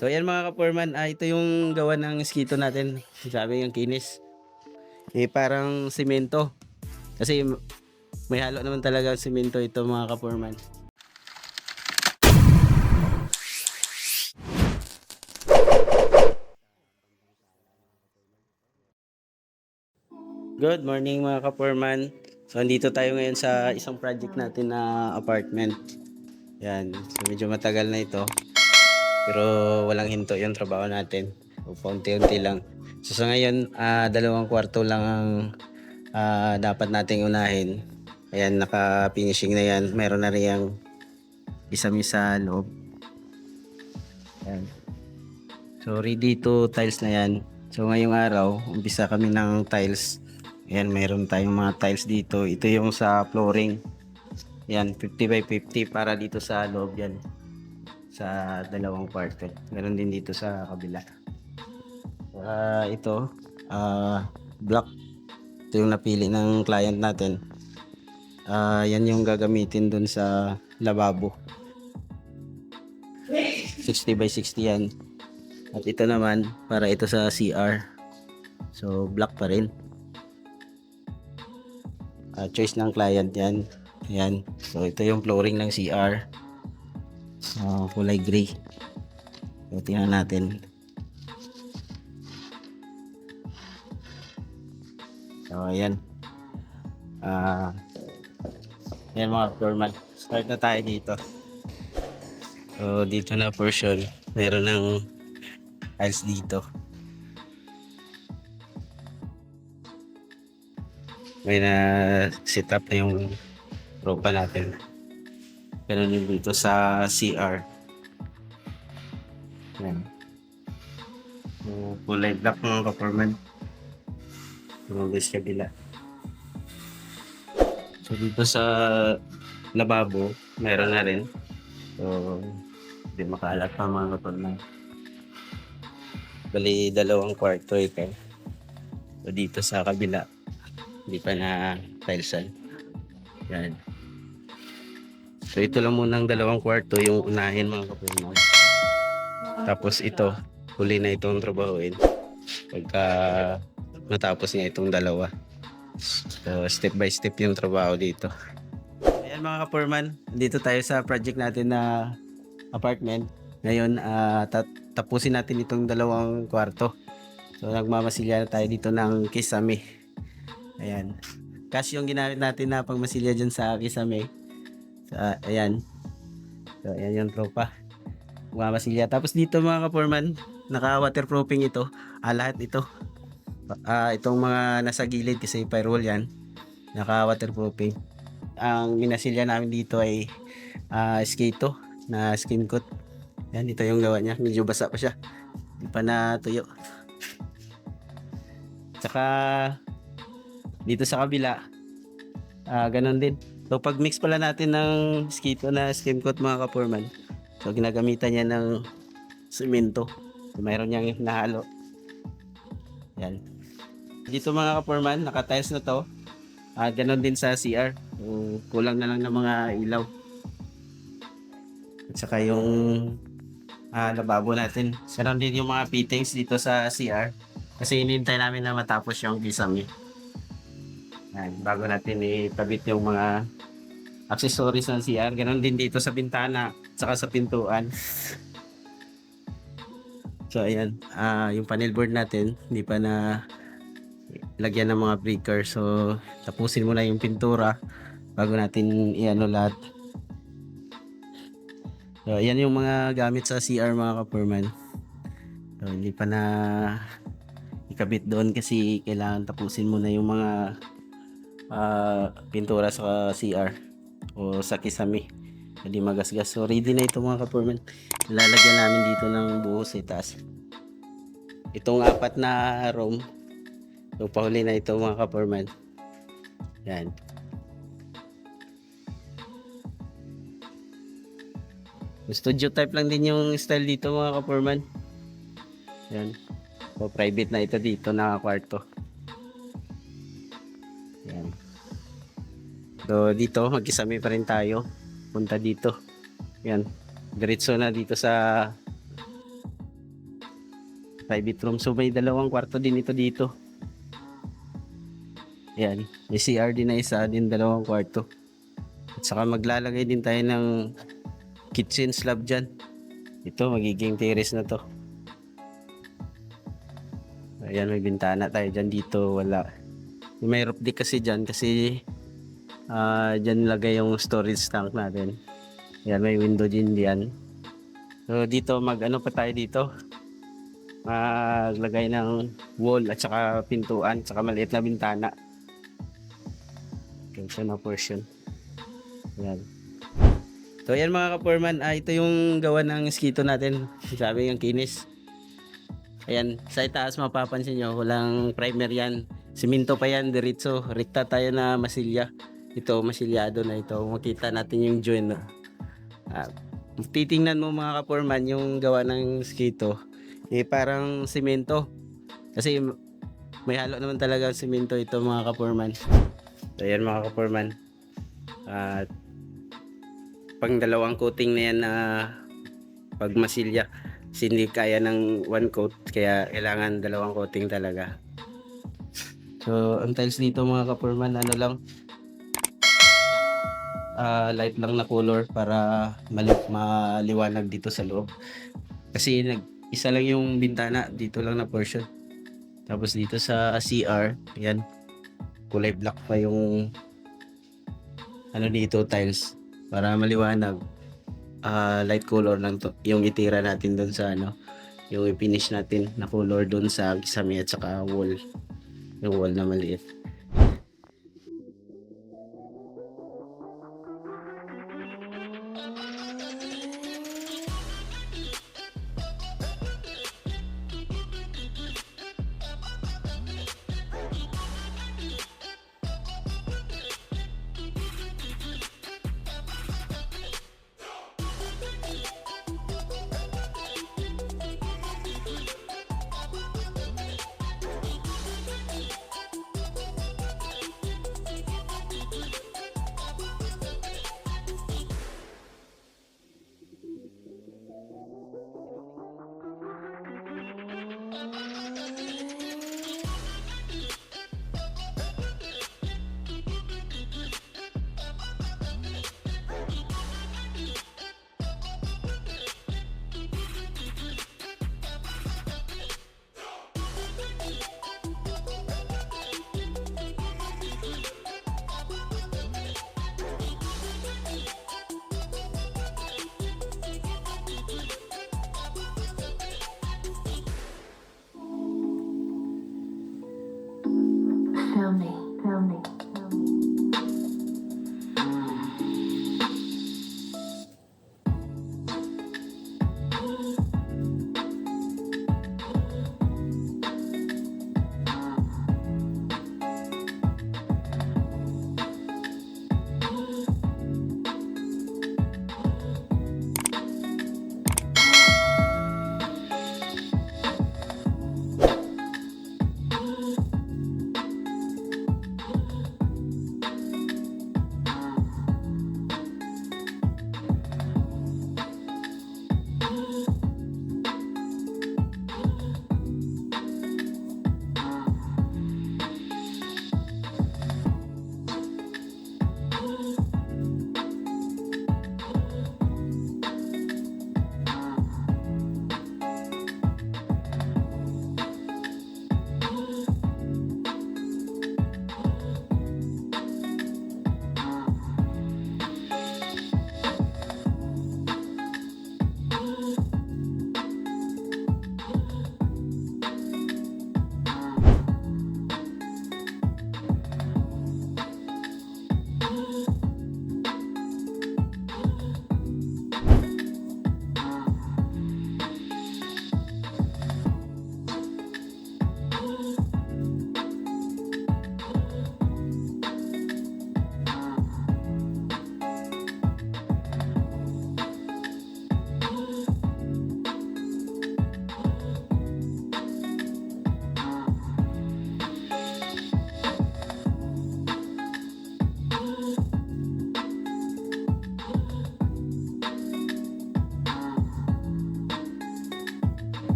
So yan mga kaporman, ah, ito yung gawa ng skito natin. Sabi yung kinis. Eh parang simento. Kasi may halo naman talaga simento ito mga kaporman. Good morning mga kaporman. So andito tayo ngayon sa isang project natin na apartment. Yan. So medyo matagal na ito. Pero walang hinto yung trabaho natin. Paunti-unti lang. So sa ngayon, ah, dalawang kwarto lang ang ah, dapat nating unahin. Ayan, naka-finishing na yan. Meron na rin yung isa-misa loob. Ayan. So ready to tiles na yan. So ngayong araw, umpisa kami ng tiles. Ayan, mayroon tayong mga tiles dito. Ito yung sa flooring. Yan, 50 by 50 para dito sa loob yan. Sa dalawang kwarto. Meron din dito sa kabila. Ah, ito, ah, block. Ito yung napili ng client natin. Ah, yan yung gagamitin dun sa lababo. 60 by 60 yan. At ito naman, para ito sa CR. So, black pa rin. Ah, choice ng client yan. Ayan. So, ito yung flooring ng CR. Ah, kulay gray. So, tingnan natin. So, ayan. Ah, ayan mga floorman. Start na tayo dito. So, dito na portion. Meron ng tiles dito. May na set up na yung ropa natin. Ganun yung dito sa CR. Yan. So, kulay black mga kaporman. Tumagos kabila. So dito sa lababo, meron na rin. So, hindi makaalat pa mga kaporman. Bali, dalawang kwarto ito. So dito sa kabila, hindi pa na tilesan. Yan. So ito lang muna ang dalawang kwarto yung unahin mga kapunan. Tapos ito, huli na itong trabahoin. Pagka matapos niya itong dalawa. So step by step yung trabaho dito. Ayan mga kapurman, dito tayo sa project natin na apartment. Ngayon, tat- tapusin natin itong dalawang kwarto. So nagmamasilya na tayo dito ng kisame. Ayan. Kasi yung ginamit natin na pagmasilya dyan sa kisame. Sa, ayan. So, ayan yung tropa. Mamasilya. Tapos dito mga kaporman, naka-waterproofing ito. Ah, lahat ito. Ah, itong mga nasa gilid kasi firewall yan. Naka-waterproofing. Ang minasilya namin dito ay ah, skito na skin coat. Yan, ito yung gawa niya. Medyo basa pa siya. Hindi pa natuyo. Tsaka dito sa kabila, ah ganun din. So pag mix pala natin ng skito na skim coat mga kaporman, so ginagamitan niya ng semento. So, mayroon niyang nahalo. Yan. Dito mga kaporman, naka-tiles na to. Ah ganun din sa CR. So, kulang na lang ng mga ilaw. At saka yung ah, lababo natin. Ganun din yung mga fittings dito sa CR. Kasi inintay namin na matapos yung kisame. Yan, bago natin itabit yung mga accessories ng CR. Ganon din dito sa bintana, saka sa pintuan. So ayan, ah yung panel board natin, hindi pa na lagyan ng mga breaker. So tapusin muna yung pintura bago natin iano lahat. So ayan yung mga gamit sa CR mga kapurman. So hindi pa na ikabit doon kasi kailangan tapusin muna yung mga ah, pintura sa CR o sa kisame. Hindi magasgas. So ready na ito mga kapurman lalagyan namin dito ng buhos sa taas itong apat na room so pahuli na ito mga kapurman yan. Studio type lang din yung style dito mga kapurman yan. So private na ito dito na kwarto So dito magkisami pa rin tayo. Punta dito. Yan. Diretso na dito sa private room. So may dalawang kwarto din ito dito. Yan. May CR din na isa din dalawang kwarto. At saka maglalagay din tayo ng kitchen slab dyan. Ito, magiging terrace na to. Ayan, may bintana tayo dyan. Dito, wala. May roof deck kasi dyan kasi ah dyan lagay yung storage tank natin. Ayan, may window din diyan. So, dito, mag-ano pa tayo dito? Maglagay ng wall at saka pintuan, saka maliit na bintana. Ganito na portion. Ayan. So yan mga kaporman, ah, ito yung gawa ng mosquito natin. Sabi yung kinis. Ayan, sa itaas mapapansin nyo, walang primer yan. Siminto pa yan, diretso. Rekta tayo na masilya. Ito, masilyado na ito. Makita natin yung joint. no? Ah, titingnan mo mga kaporman yung gawa ng mosquito. Eh, parang simento. Kasi may halo naman talaga ang simento ito mga kaporman. So yan mga kaporman. At pang dalawang coating na yan na pag masilya hindi kaya ng one coat kaya kailangan dalawang coating talaga so ang tiles dito mga kapurman ano lang ah, light lang na color para mali- maliwanag dito sa loob. Kasi nag isa lang yung bintana dito lang na portion. Tapos dito sa CR yan kulay black pa yung ano dito tiles. Para maliwanag ah, light color lang to yung itira natin doon sa ano yung i-finish natin na color doon sa kisame at saka wall. Yung wall na maliit